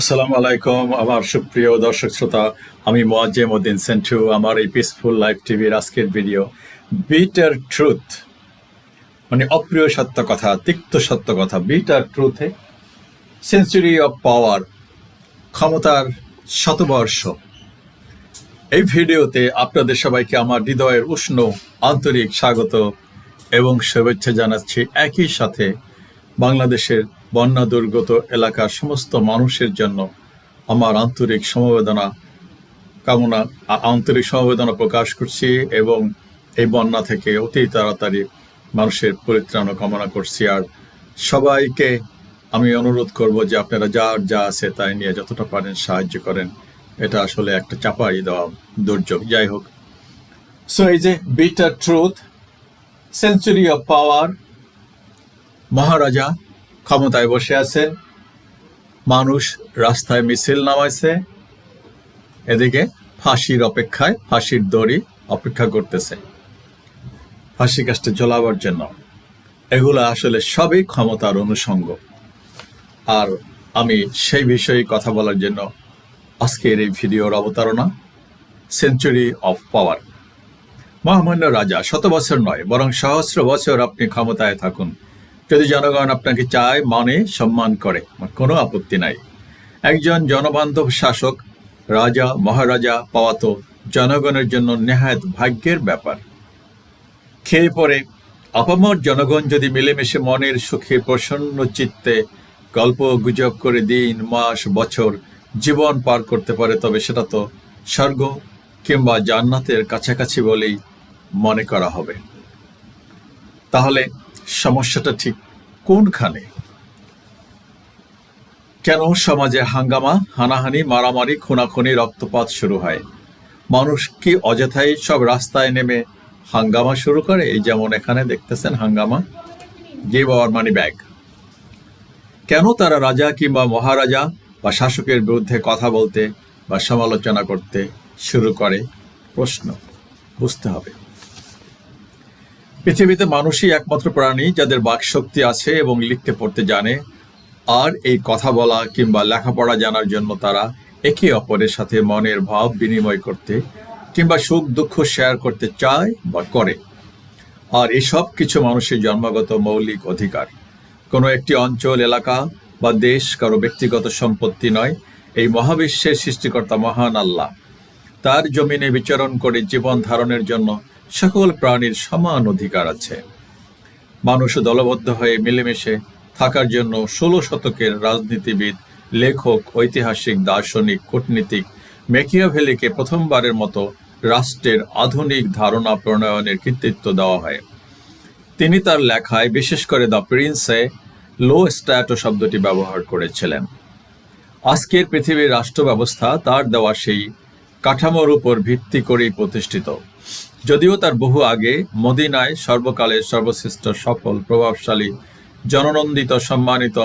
আসসালামু আলাইকুম, আমার সুপ্রিয় দর্শক শ্রোতা, আমি মোয়াজ্জেম উদ্দিন সেন্টু, আমার এই পিসফুল লাইফ টিভির আজকের ভিডিও বিটার ট্রুথ মানে অপ্রিয় সত্য কথা, তিক্ত সত্য কথা বিটার ট্রুথে সেঞ্চুরি অফ পাওয়ার ক্ষমতার শতবর্ষ। এই ভিডিওতে আপনাদের সবাইকে আমার হৃদয়ের উষ্ণ আন্তরিক স্বাগত এবং শুভেচ্ছা জানাচ্ছি। একই সাথে বাংলাদেশের বন্যা দুর্গত এলাকার সমস্ত মানুষের জন্য আমার আন্তরিক সমবেদনা কামনা আন্তরিক সমবেদনা প্রকাশ করছি এবং এই বন্যা থেকে অতি তাড়াতাড়ি মানুষের পরিত্রাণ কামনা করছি। আর সবাইকে আমি অনুরোধ করব যে আপনারা যার যা আছে তাই নিয়ে যতটা পারেন সাহায্য করেন। এটা আসলে একটা চাপাই দেওয়া দুর্যোগ। যাই হোক। সো এই যে bitter truth century of power Maharaja ক্ষমতায় বসে আছেন মানুষ রাস্তায় মিছিল নামাইছে। এদিকে ফাঁসির অপেক্ষায়, ফাঁসির দড়ি অপেক্ষা করতেছে। ফাঁসি কাজটা জ্বলাবার জন্য। এগুলো আসলে সবই ক্ষমতার অনুষঙ্গ। আর আমি সেই বিষয়ে কথা বলার জন্য আজকের এই ভিডিওর অবতারণা সেঞ্চুরি অফ পাওয়ার মহামান্য রাজা, শত বছর নয়, বরং সহস্র বছর আপনি ক্ষমতায় থাকুন। যদি জনগণ আপনাকে চায় মানে সম্মান করে কোনো আপত্তি নাই। একজন জনবান্ধব শাসক, রাজা, মহারাজা পাওয়া তো জনগণের জন্য নেহায়ত ভাগ্যের ব্যাপার। খেয়ে পরে আপামর জনগণ যদি মিলেমিশে মনের সুখে, প্রসন্ন চিত্তে গল্প গুজব করে দিন, মাস, বছর জীবন পার করতে পারে, তবে সেটা তো স্বর্গ কিংবা জান্নাতের কাছাকাছি বলেই মনে করা হবে। তাহলে সমস্যাটা ঠিক কোনখানে? কেন সমাজে হাঙ্গামা, হানাহানি, মারামারি, খুনাখুনি, রক্তপাত শুরু হয়? মানুষ কি অযথাই সব রাস্তায় নেমে হাঙ্গামা শুরু করে? এই যেমন এখানে দেখতেছেন হাঙ্গামা গিভ আওয়ার মানি ব্যাগ কেন তারা রাজা কিংবা মহারাজা বা শাসকের বিরুদ্ধে কথা বলতে বা সমালোচনা করতে শুরু করে? প্রশ্ন, বুঝতে হবে। পৃথিবীতে মানুষই একমাত্র প্রাণী যাদের বাকশক্তি আছে এবং লিখতে পড়তে জানে। আর এই কথা বলা কিংবা লেখাপড়া জানার জন্য তারা একে অপরের সাথে মনের ভাব বিনিময় করতে কিংবা সুখ, দুঃখ শেয়ার করতে চায় বা করে। আর এসব কিছু মানুষের জন্মগত মৌলিক অধিকার। কোনো একটি অঞ্চল, এলাকা বা দেশ কারও ব্যক্তিগত সম্পত্তি নয়। এই মহাবিশ্বের সৃষ্টিকর্তা মহান আল্লাহ। তার জমিনে বিচরণ করে জীবন ধারণের জন্য সকল প্রাণীর সমান অধিকার আছে। মানুষ দলবদ্ধ হয়ে মিলেমিশে থাকার জন্য ষোলো শতকের রাজনীতিবিদ, লেখক, ঐতিহাসিক, দার্শনিক, কূটনীতিক মেকিয়াভেলিকে প্রথমবারের মতো রাষ্ট্রের আধুনিক ধারণা প্রণয়নের কৃতিত্ব দেওয়া হয়। তিনি তার লেখায়, বিশেষ করে দ্য প্রিন্সে, লো স্ট্যাটো শব্দটি ব্যবহার করেছিলেন। আজকের পৃথিবীর রাষ্ট্র ব্যবস্থা তার দেওয়া সেই কাঠামোর উপর ভিত্তি করেই প্রতিষ্ঠিত। যদিও তার বহু আগে মদিনায় সর্বকালের সর্বশ্রেষ্ঠ সফল, প্রভাবশালী, জননন্দিত, সম্মানিত,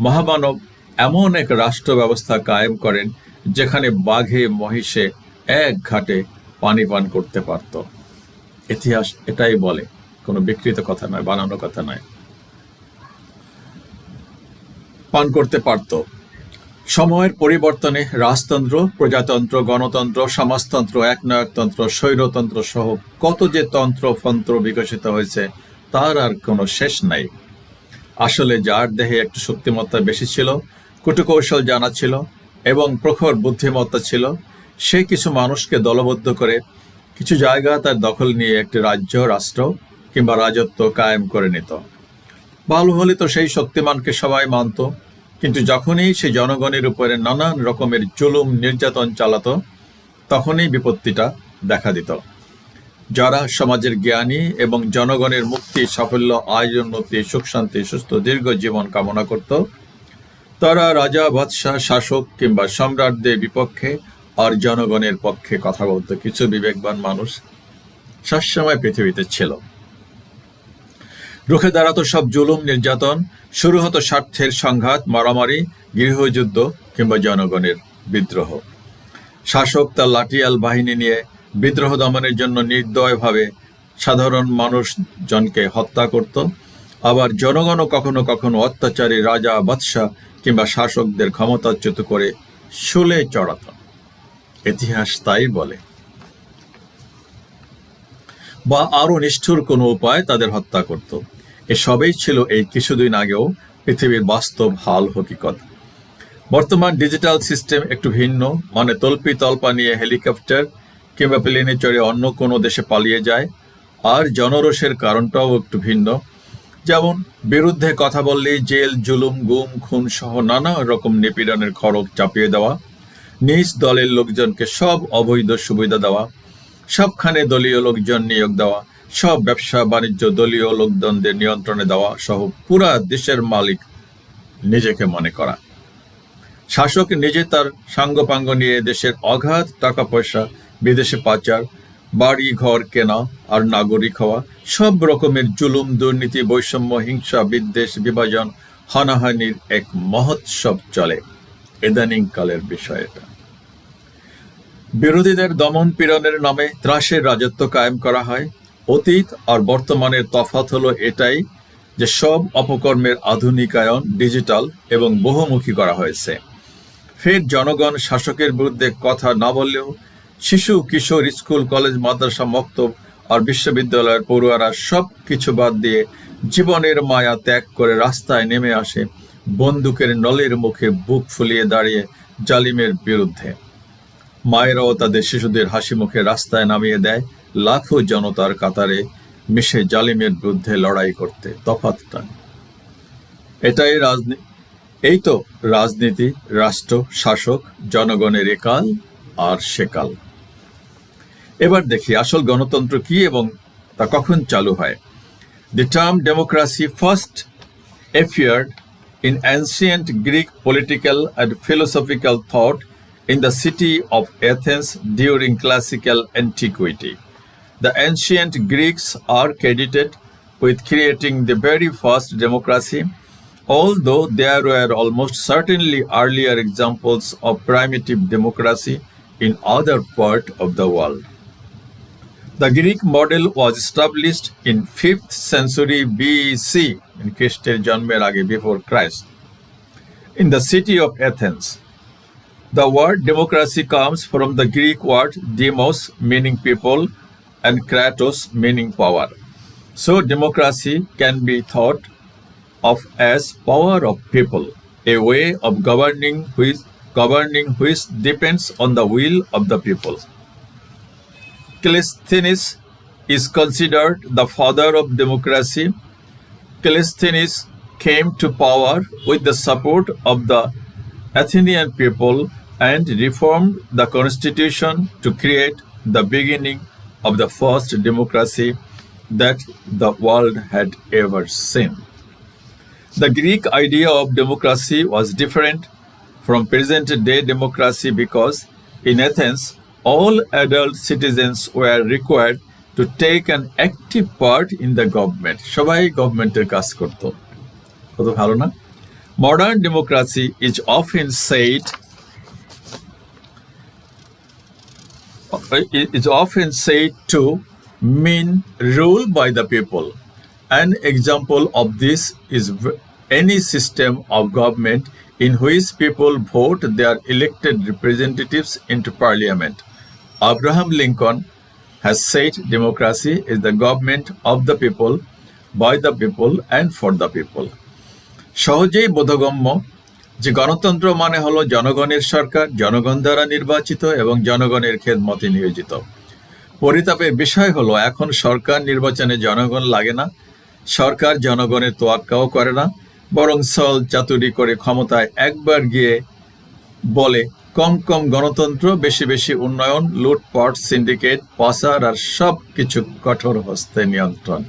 মহামানব এমন এক রাষ্ট্র ব্যবস্থা কায়েম করেন যেখানে বাঘে, মহিষে এক ঘাটে পানি পান করতে পারত। ইতিহাস এটাই বলে, কোনো বিকৃত কথা নয়, বানানো কথা নয়। পান করতে পারত। সময়ের পরিবর্তনে রাজতন্ত্র, প্রজাতন্ত্র, গণতন্ত্র, সমাজতন্ত্র, একনায়কতন্ত্র, স্বৈরতন্ত্র সহ কত যে তন্ত্র ফন্ত্র বিকশিত হয়েছে, তার আর কোনো শেষ নাই। আসলে যার দেহে একটু শক্তিমত্তা বেশি ছিল, কুটকৌশল জানা ছিল এবং প্রখর বুদ্ধিমত্তা ছিল, সে কিছু মানুষকে দলবদ্ধ করে কিছু জায়গা তার দখল নিয়ে একটি রাজ্য, রাষ্ট্র কিংবা রাজত্ব কায়েম করে নিত। ভালো হলে তো সেই শক্তিমানকে সবাই মানত কিন্তু যখনই সে জনগণের উপরে নানান রকমের জুলুম, নির্যাতন চালাতো, তখনই বিপত্তিটা দেখা দিত। যারা সমাজের জ্ঞানী এবং জনগণের মুক্তি, সাফল্য আয় উন্নতি সুখ, শান্তি, সুস্থ, দীর্ঘ জীবন কামনা করত, তারা রাজা, বাদশাহ, শাসক কিংবা সম্রাটদের বিপক্ষে আর জনগণের পক্ষে কথা বলতো। কিছু বিবেকবান মানুষ সবসময় পৃথিবীতে ছিল। রুখে দাঁড়াতো সব জুলুম নির্যাতন, শুরু হতো স্বার্থের সংঘাত, মারামারি গৃহযুদ্ধ কিংবা জনগণের বিদ্রোহ। শাসক তার লাঠিয়াল বাহিনী নিয়ে বিদ্রোহ দমনের জন্য নির্দয়ভাবে সাধারণ মানুষজনকে হত্যা করত। আবার জনগণও কখনো কখনো অত্যাচারী রাজা, বাদশাহ কিংবা শাসকদের ক্ষমতাচ্যুত করে শুলে চড়াত। ইতিহাস তাই বলে। বা আরও নিষ্ঠুর কোনো উপায় তাদের হত্যা করত। এসবই ছিল এই কিছুদিন আগেও পৃথিবীর বাস্তব হাল হকিকত। বর্তমান ডিজিটাল সিস্টেম একটু ভিন্ন মানে তল্পি তল্পা নিয়ে হেলিকপ্টার কিংবা প্লেনে চড়ে অন্য কোনো দেশে পালিয়ে যায়, আর জনরোষের কারণটাও একটু ভিন্ন। যেমন, বিরুদ্ধে কথা বললেই জেল, জুলুম, গুম, খুন সহ নানা রকম নিপীড়নের খড়ক চাপিয়ে দেওয়া, নিজ দলের লোকজনকে সব অবৈধ সুবিধা দেওয়া, সবখানে দলীয় লোকজন নিয়োগ দেওয়া সব ব্যবসা, বাণিজ্য, দলীয় লোকজনদের নিয়ন্ত্রণে দেওয়া সহ পুরা দেশের মালিক নিজেকে মনে করা। শাসক নিজে তার সাঙ্গপাঙ্গ নিয়ে দেশের অগাধ টাকা পয়সা বিদেশে পাচার, বাড়ি ঘর কেনা আর নাগরিক হওয়া, সব রকমের জুলুম, দুর্নীতি, বৈষম্য, হিংসা, বিদ্বেষ, বিভাজন, হানাহানির এক মহোৎসব চলে। ইদানিং কালের বিষয় এটা। বিরোধীদের দমন পীড়নের নামে ত্রাসের রাজত্ব কায়েম করা হয়। অতীত আর বর্তমানের তফাত হলো এটাই যে সব অপকর্মের আধুনিকায়ন ডিজিটাল এবং বহুমুখী করা হয়েছে। ফের জনগণ শাসকের বিরুদ্ধে কথা না বললেও শিশু, কিশোর, স্কুল, কলেজ, মাদ্রাসা, মক্তব আর বিশ্ববিদ্যালয়ের পড়ুয়ারা সব কিছু বাদ দিয়ে জীবনের মায়া ত্যাগ করে রাস্তায় নেমে আসে বন্দুকের নলের মুখে বুক ফুলিয়ে দাঁড়িয়ে জালিমের বিরুদ্ধে। মায়েরাও তাদের শিশুদের হাসি মুখে রাস্তায় নামিয়ে দেয় লাখো জনতার কাতারে মিশে জালিমের বিরুদ্ধে লড়াই করতে তফাতটা এটাই রাজনীতি এই তো রাজনীতি, রাষ্ট্র, শাসক, জনগণের একাল আর সেকাল। এবার দেখি আসল গণতন্ত্র কি এবং তা কখন চালু হয়। The term democracy first appeared in ancient Greek political and philosophical thought in the city of Athens during classical antiquity. The ancient Greeks are credited with creating the very first democracy, although there were almost certainly earlier examples of primitive democracy in other parts of the world. The Greek model was established in 5th century BC in Christian Janmer before Christ in the city of Athens. The word democracy comes from the Greek word demos meaning people and kratos, meaning power. So, democracy can be thought of as power of people, a way of governing which, governing which depends on the will of the people. Clisthenes is considered the father of democracy. Clisthenes came to power with the support of the Athenian people and reformed the constitution to create the beginning of the first democracy that the world had ever seen. The Greek idea of democracy was different from present day democracy because in Athens, all adult citizens were required to take an active part in the government. সবাই গভর্নমেন্টের কাজ করত কত ভালো না modern democracy is often said to mean rule by the people. An example of this is v- any system of government in which people vote their elected representatives into parliament. Abraham Lincoln has said democracy is the government of the people, by the people, and for the people. সহজেই বোধগম্য যে গণতন্ত্র মানে হলো জনগণের সরকার, জনগণ দ্বারা নির্বাচিত এবং জনগণের খেদমতে নিয়োজিত। পরিতাপের বিষয় হলো, এখন সরকার নির্বাচনে জনগণ লাগে না, সরকার জনগণের তোয়াক্কাও করে না, বরং সল চাতুরি করে ক্ষমতায় একবার গিয়ে বলে, কম কম গণতন্ত্র, বেশি বেশি উন্নয়ন, লুটপাট, সিন্ডিকেট, পাচার আর সব কিছু কঠোর হস্তে নিয়ন্ত্রণ।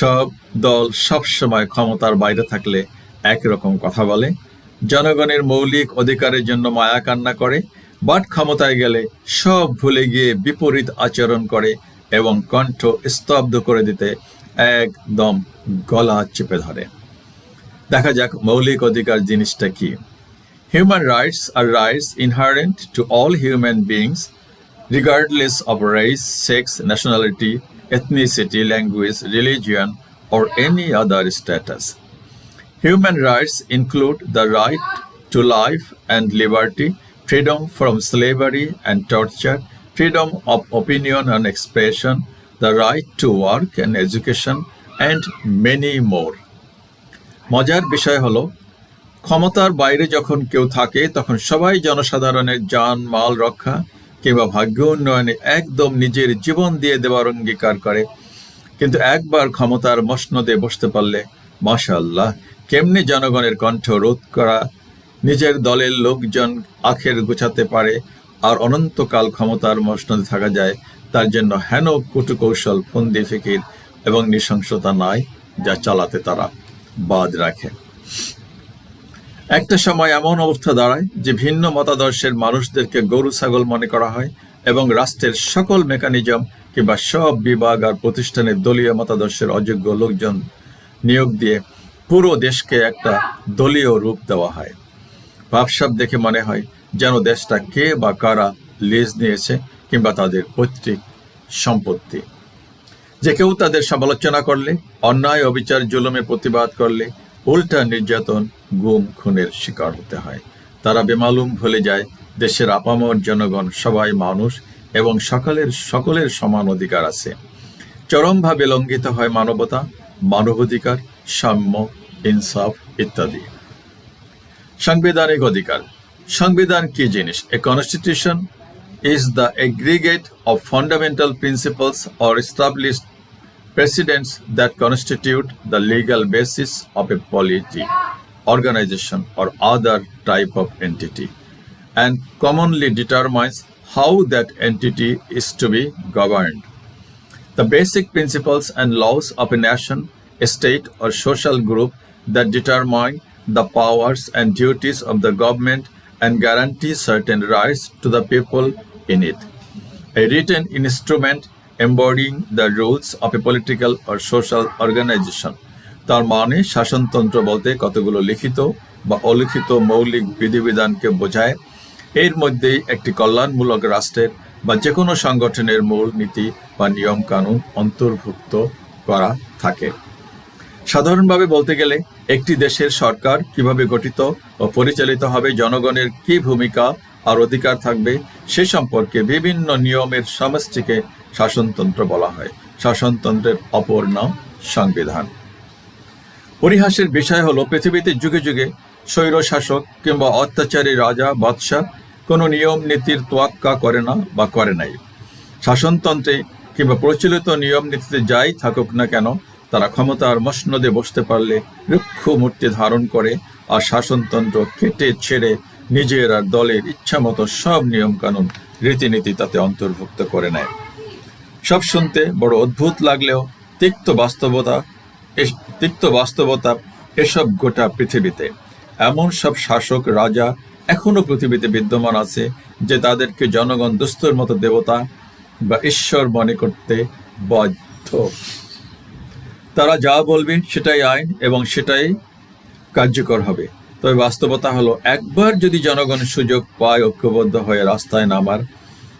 সব দল সব সময় ক্ষমতার বাইরে থাকলে একই রকম কথা বলে। জনগণের মৌলিক অধিকারের জন্য মায়া কান্না করে বাট ক্ষমতায় গেলে সব ভুলে গিয়ে বিপরীত আচরণ করে এবং কণ্ঠ স্তব্ধ করে দিতে একদম গলা চেপে ধরে। দেখা যাক মৌলিক অধিকার জিনিসটা কি। Human rights R rights inherent to all human beings regardless of race sex nationality ethnicity, language, religion, or any other status. Human rights include the right to life and liberty, freedom from slavery and torture, freedom of opinion and expression, the right to work and education, and many more. মজার বিষয় হলো ক্ষমতার বাইরে যখন কেউ থাকে তখন সবাই জনসাধারণের যান মাল রক্ষা কিংবা ভাগ্য উন্নয়নে একদম নিজের জীবন দিয়ে দেওয়ার অঙ্গীকার করে কিন্তু একবার ক্ষমতার মসনদে বসতে পারলে মাশাআল্লাহ কেমনি জনগণের কণ্ঠ রোধ করা, নিজের দলের লোকজন আখের গোছাতে পারে আর অনন্তকাল ক্ষমতার মসনদে থাকা যায়, তার জন্য হেন কুটুকৌশল, ফন্দি ফিকির এবং নৃশংসতা নাই যা চালাতে তারা বাদ রাখে। একটা সময় এমন অবস্থা দাঁড়ায় যে ভিন্ন মতাদর্শের মানুষদেরকে গরু ছাগল মনে করা হয় এবং রাষ্ট্রের সকল মেকানিজম কিংবা সব বিভাগ আর প্রতিষ্ঠানের দলীয় মতাদর্শের অযোগ্য লোকজন নিয়োগ দিয়ে পুরো দেশকে একটা দলীয় রূপ দেওয়া হয়। ভাবসাব দেখে মনে হয় যেন দেশটা কে বা কারা লিজ নিয়েছে কিংবা তাদের পৈতৃক সম্পত্তি। যে কেউ তাদের সমালোচনা করলে, অন্যায়, অবিচার, জুলুমে প্রতিবাদ করলে উল্টা নির্যাতন, গুম, খুনের শিকার হতে হয়। তারা বেমালুম ভুলে যায়, দেশের আপামর জনগণ সবাই মানুষ এবং সকলের সকলের সমান অধিকার আছে। চরমভাবে লঙ্ঘিত হয় মানবতা, মানবাধিকার সাম্য ইনসাফ ইত্যাদি সাংবিধানিক অধিকার সংবিধান কি জিনিস a constitution is the aggregate of fundamental principles or established precedents that constitute the legal basis of a polity, organization, or other type of entity, and commonly determines how that entity is to be governed. The basic principles and laws of a nation, state, or social group that determine the powers and duties of the government and guarantee certain rights to the people in it. A written instrument embodying the rules of a political or social organization. তার মানে শাসনতন্ত্র বলতে কতগুলো লিখিত বা অলিখিত মৌলিক বিধিবিধানকে বোঝায় এর মধ্যেই একটি কল্যাণমূলক রাষ্ট্রের বা যে কোনো সংগঠনের মূল নীতি বা নিয়ম কানুন অন্তর্ভুক্ত করা থাকে সাধারণভাবে বলতে গেলে একটি দেশের সরকার কীভাবে গঠিত ও পরিচালিত হবে, জনগণের কি ভূমিকা আর অধিকার থাকবে, সে সম্পর্কে বিভিন্ন নিয়মের সমষ্টিকে শাসনতন্ত্র বলা হয়। শাসনতন্ত্রের অপর নাম সংবিধান। পরিহাসের বিষয় হলো, পৃথিবীতে যুগে যুগে স্বৈর শাসক কিংবা অত্যাচারী রাজা, বাদশাহ কোনো নিয়ম, নীতির তোয়াক্কা করে না বা করে নাই। শাসনতন্ত্রে কিংবা প্রচলিত নিয়ম, নীতিতে যাই থাকুক না কেন তারা ক্ষমতার মসনদে বসতে পারলে রুক্ষ মূর্তি ধারণ করে আর শাসনতন্ত্র কেটে ছেড়ে নিজের আর দলের ইচ্ছামতো সব নিয়মকানুন রীতিনীতি তাতে অন্তর্ভুক্ত করে নেয়। সব শুনতে বড় অদ্ভুত লাগলেও তিক্ত বাস্তবতা তিক্ত বাস্তবতা এসব গোটা পৃথিবীতে। এমন সব শাসক, রাজা এখনও পৃথিবীতে বিদ্যমান আছে যে তাদেরকে জনগণ দুস্তর মতো দেবতা বা ঈশ্বর মনে করতে বাধ্য। তারা যা বলবে সেটাই আইন এবং সেটাই কার্যকর হবে। তবে বাস্তবতা হলো, একবার যদি জনগণ সুযোগ পায়, ঐক্যবদ্ধ হয়ে রাস্তায় নামার,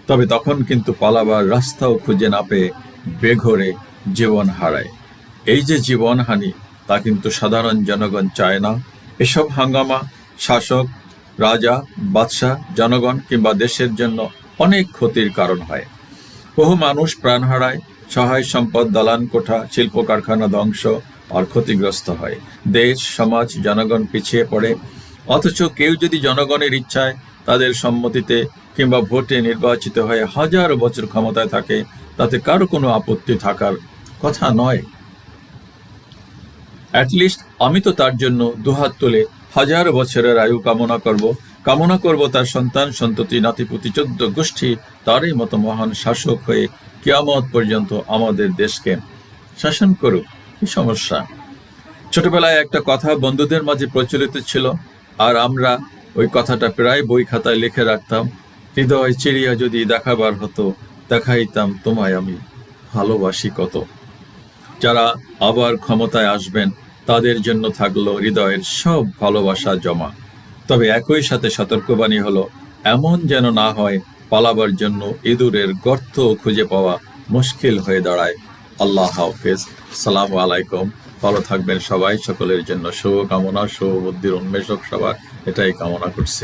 তবে তখন কিন্তু পালাবার রাস্তাও খুঁজে না পেয়ে বেঘরে জীবন হারায়। এই যে জীবনহানি, তা কিন্তু সাধারণ জনগণ চায় না। এসব হাঙ্গামা, শাসক, রাজা, বাদশাহ, জনগণ কিংবা দেশের জন্য অনেক ক্ষতির কারণ হয়। বহু মানুষ প্রাণ হারায় সহায় সম্পদ দালান কোঠা, শিল্প কারখানা ধ্বংস, আর ক্ষতিগ্রস্ত হয়। দেশ, সমাজ, জনগণ পিছিয়ে পড়ে। অথচ কেউ যদি জনগণের ইচ্ছায় তাদের সম্মতিতে কিংবা ভোটে নির্বাচিত হয়ে হাজারো বছর ক্ষমতায় থাকে, তাতে কারও কোনো আপত্তি থাকার কথা নয়। অ্যাটলিস্ট আমি তো তার জন্য দুহাত তুলে হাজার বছরের আয়ু কামনা করব। কামনা করব তার সন্তান, সন্ততি, নাতিপুতি, চোদ্দ গোষ্ঠী, তারই মতো মহান শাসক হয়ে কিয়ামত পর্যন্ত আমাদের দেশকে শাসন করুক, কি সমস্যা? ছোটবেলায় একটা কথা বন্ধুদের মাঝে প্রচলিত ছিল, আর আমরা ওই কথাটা প্রায় বই খাতায় লিখে রাখতাম, হৃদয় চিড়িয়া যদি দেখাবার হতো, দেখাইতাম তোমায় আমি, ভালোবাসি কত। যারা আবার ক্ষমতায় আসবেন, তাদের জন্য থাকল হৃদয়ের সব ভালোবাসা জমা। তবে একই সাথে সতর্কবাণী হলো, এমন যেন না হয় পালাবার জন্য ইঁদুরের গর্ত খুঁজে পাওয়া মুশকিল হয়ে দাঁড়ায়। আল্লাহ হাফেজ। সালাম আলাইকুম। ভালো থাকবেন সবাই। সকলের জন্য শুভকামনা, শুভ বুদ্ধির উন্মেষক সবার। এটাই কামনা করছি।